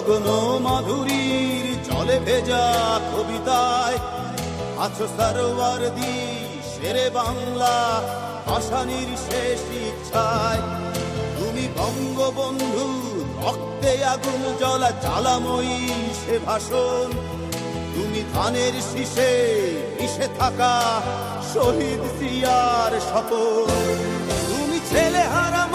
লগ্ন মাধুরীর চলে ভেজা কবিতায়, আছো সারোয়ার দি সেরে বাংলা ভাষানির শেষ ইচ্ছায়। তুমি বঙ্গবন্ধু, রক্তে আগুন জ্বলা, জ্বালাময়ী সে ভাষণ। তুমি ধানের শীষে মিশে থাকা শহীদ সিয়ার শপথ। তুমি ছেলে হারামা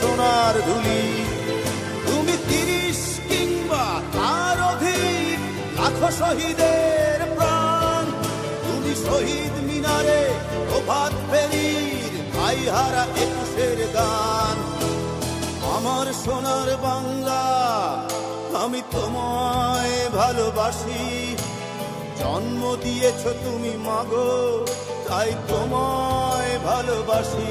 সোনার ধুলি। তুমি তিরিশ কিংবা তার অধিক লাখো শহীদের প্রাণ। তুমি শহীদ মিনারে প্রভাত ফেরির ভাই হারা একুশের গান। আমার সোনার বাংলা, আমি তোমায় ভালোবাসি। জন্ম দিয়েছ তুমি মাগো, তাই তোমায় ভালোবাসি।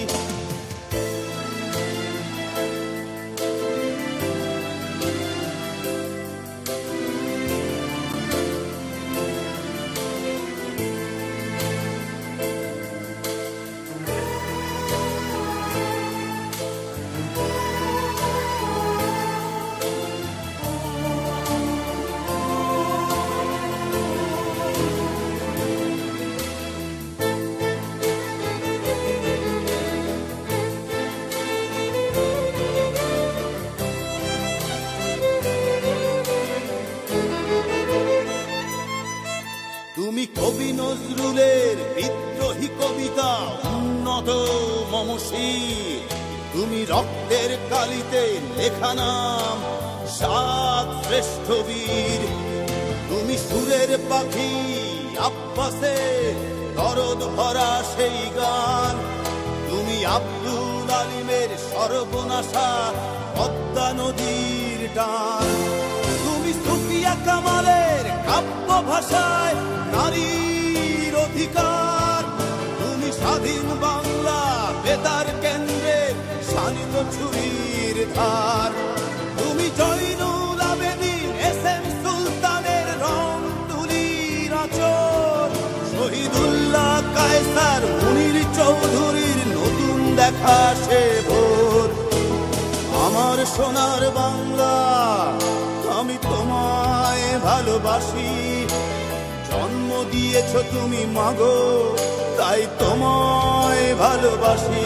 রক্তের কালিতে লেখা নাম, সাত শ্রেষ্ঠ বীর। তুমি সুরের পাখি, আব্বাসে দরদ ভরা সেই গান। তুমি আব্দুল আলিমের সর্বনাশা পদ্মা নদীর টান তুমি সুফিয়া কামালের কাব্য ভাষায় নারীর অধিকার। তুমি স্বাধীন বাংলা ছুরির ধার। তুমি জৈনুল আবেদিন এস এম সুলতানের রং তুলির আচর শহীদুল্লাহ কায়সার, মুনির চৌধুরীর নতুন দেখা সে ভোর। আমার সোনার বাংলা, আমি তোমায় ভালোবাসি। জন্ম দিয়েছ তুমি মাগো, তাই তোমায় ভালোবাসি।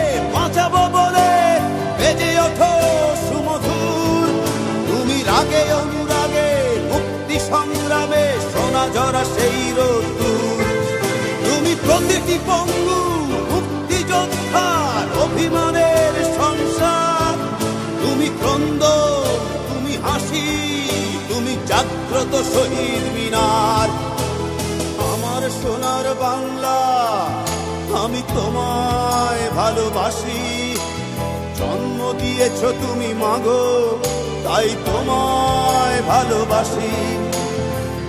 সংগ্রামে সোনা জরা সেই রোদ্দুর তুমি প্রতিটি পঙ্গু মুক্তিযোদ্ধার অভিমানের সংসার। তুমি ক্রন্দ, তুমি হাসি, তুমি জাগ্রত শহীদ মিনার। আমার সোনার বাংলা, আমি তোমায় ভালোবাসি। জন্ম দিয়েছ তুমি মাগো, তাই তোমায় ভালোবাসি।